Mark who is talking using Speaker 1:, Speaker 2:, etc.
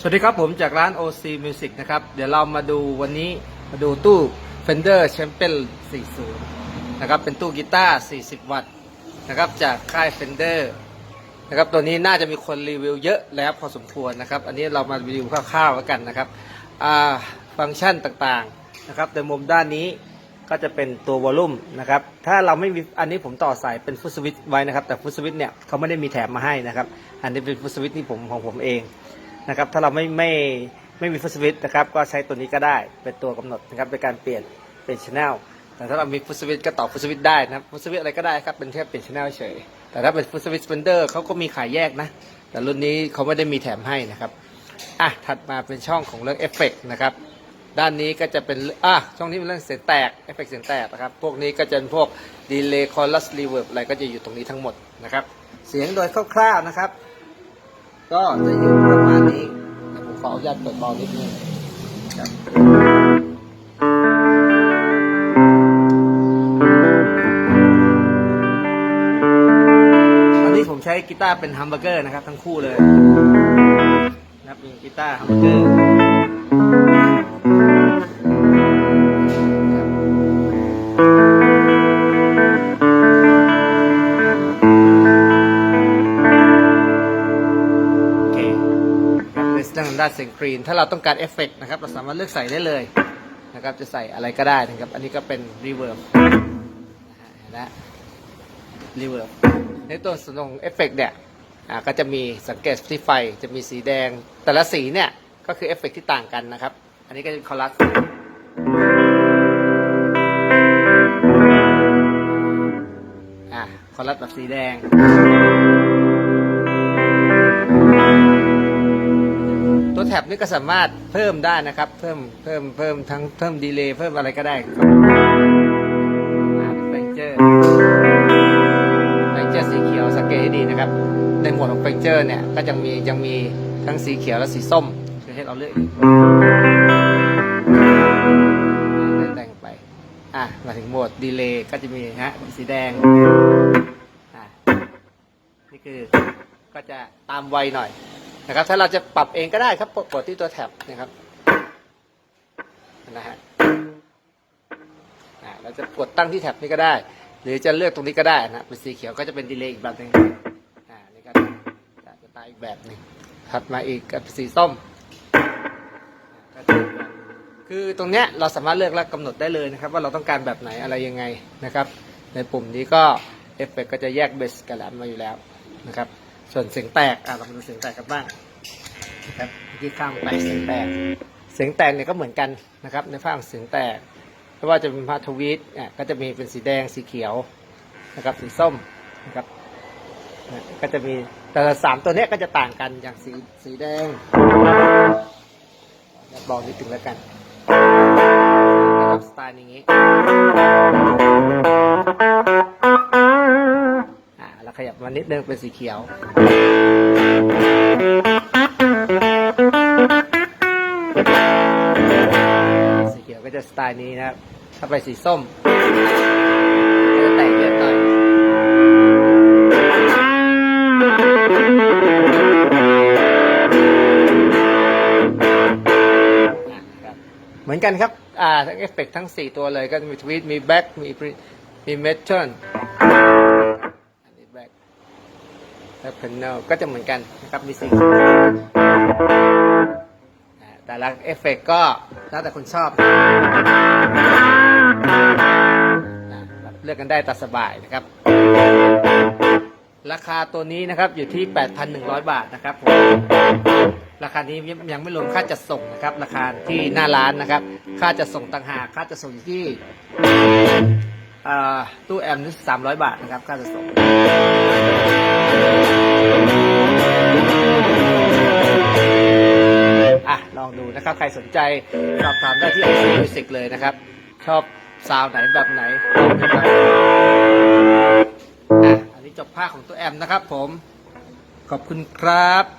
Speaker 1: สวัสดีครับผมจากร้าน OC Music นะครับ เดี๋ยวเรามาดูวันนี้มาดูตู้ Fender Champion 40 นะครับ เป็นตู้กีตาร์ 40 วัตต์นะครับจากค่าย Fender นะครับตัวนี้น่าจะมีคนรีวิวเยอะแล้วพอสมควรนะครับ อันนี้เรามารีวิวคร่าวๆแล้วกันนะครับฟังก์ชันต่างๆนะครับในมุมด้านนี้ก็จะเป็นตัววอลลุ่มนะครับ ถ้าเราไม่มีอันนี้ผมต่อสายเป็นฟุตสวิตไว้นะครับ แต่ฟุตสวิตเนี่ยเขาไม่ได้มีแถมมาให้นะครับ อันนี้เป็นฟุตสวิตที่ผมของผมเอง นะครับ ถ้าเราไม่ไม่ไม่มีฟุตสวิตนะครับ ก็ใช้ตัวนี้ก็ได้เป็นตัวกำหนดนะครับในการเปลี่ยนเป็นชแนลแต่ถ้าเรามีฟุตสวิตก็ต่อฟุตสวิตได้นะครับฟุตสวิตอะไรก็ได้ครับเป็นแค่เปลี่ยนชแนลเฉยแต่ถ้าเป็นฟุตสวิตสเปนเดอร์เขาก็มีขายแยกนะ แต่รุ่นนี้เขาไม่ได้มีแถมให้นะครับอะถัดมาเป็นช่องของเรื่องเอฟเฟกนะครับด้านนี้ก็จะเป็นอะช่องนี้เป็นเรื่องเสียงแตกเอฟเฟกเสียงแตกนะครับ พวกนี้ก็จะเป็นพวกดีเลย์คอรัสรีเวิร์บอะไรก็จะอยู่ตรงนี้ทั้งหมดนะครับ เสียงโดยคร่าวๆนะครับ ก็จะอยู่ประมาณ นี้แต่ผมขออนุญาตเปิดเบานิดนึงครับอันนี้ผมใช้กีตาร์เป็นฮัมเบอร์เกอร์นะครับ ทั้งคู่เลยนะครับมีกีตาร์ฮัมเบอร์เกอร์ ครับในเรื่องด้านเสียงกรีน ถ้าเราต้องการเอฟเฟกต์นะครับ เราสามารถเลือกใส่ได้เลยนะครับ จะใส่อะไรก็ได้นะครับ อันนี้ก็เป็นรีเวิร์บนะฮะรีเวิร์บในตัวส่วนของเอฟเฟกต์เนี่ยอ่าก็จะมีสังเกตที่ไฟจะมีสีแดง แต่ละสีเนี่ย ก็คือเอฟเฟกต์ที่ต่างกันนะครับ อันนี้ก็จะคอรัสอ่าคอรัสแบบสีแดง แท็บนี่ก็สามารถเพิ่มได้นะครับ เพิ่มเพิ่มเพิ่มทั้งเพิ่มดีเลย์เพิ่มอะไรก็ได้ครับเฟงเจอร์เฟงเจอร์สีเขียวสังเกตให้ดีนะครับ ในหมวดของเฟงเจอร์เนี่ยก็ยังมียังมีทั้งสีเขียวและสีส้มคือให้เราเลือกอีกแต่งไปอะมาถึงโหมดดีเลย์ก็จะมีฮะสีแดงอะนี่คือก็จะตามไวหน่อย นะครับ ถ้าเราจะปรับเองก็ได้ครับกดที่ตัวแท็บนะครับนะฮะเราจะกดตั้งที่แท็บนี้ก็ได้ หรือจะเลือกตรงนี้ก็ได้นะเป็นสีเขียวก็จะเป็นดีเลย์อีกแบบหนึ่งอ่านี่ก็จะตายอีกแบบหนึ่งถัดมาอีกกับสีส้มอ่าก็จะอีกแบคือตรงเนี้ยเราสามารถเลือกและกำหนดได้เลยนะครับ ว่าเราต้องการแบบไหนอะไรยังไงนะครับ ในปุ่มนี้ก็เอฟเฟกก็จะแยกเบสกับแหลมมาอยู่แล้วนะครับ ส่วนเสียงแตกอะเรามาดูเสียงแตกกันบ้างนะครับเมื่อกี้ข้ามไปเสียงแตก เสียงแตกเนี่ยก็เหมือนกันนะครับ ในฝั่งเสียงแตกไม่ว่าจะเป็นพาทวีตอะก็จะมีเป็นสีแดงสีเขียวนะครับสีส้มนะครับก็จะมีแต่ละสามตัวเนี้ยก็จะต่างกันอย่างสีสีแดงบอกนิดถึงแล้วกันนะครับสไตล์อย่างนี้ ขยับมานิดนึงเป็นสีเขียว สีเขียวก็จะสไตล์นี้นะครับ ถ้าไปสีส้มก็จะแตกเยอะหน่อยเหมือนกันครับ อ่าทั้งเอฟเฟกต์ทั้ง 4 ตัวเลยก็มีทวีตมีแบ็กมีมีเมทัล แล้วเพนเนลก็จะเหมือนกันนะครับมีสิ่งแต่ละเอฟเฟกต์ก็แล้วแต่คนชอบเลือกกันได้ตามสบายนะครับ ราคาตัวนี้นะครับอยู่ที่ 8,100 บาทนะครับผมราคานี้ยังไม่รวมค่าจัดส่งนะครับ ราคาที่หน้าร้านนะครับ ค่าจัดส่งต่างหากค่าจัดส่งอยู่ที่ ตู้แอมนี่300บาทนะครับค่าจัดส่งอะลองดูนะครับ ใครสนใจสอบถามได้ที่ i อ Music เลยนะครับ ชอบซาวด์ไหนแบบไหนนะครับอะอันนี้จบภาคของตัวแอมนะครับผม ขอบคุณครับ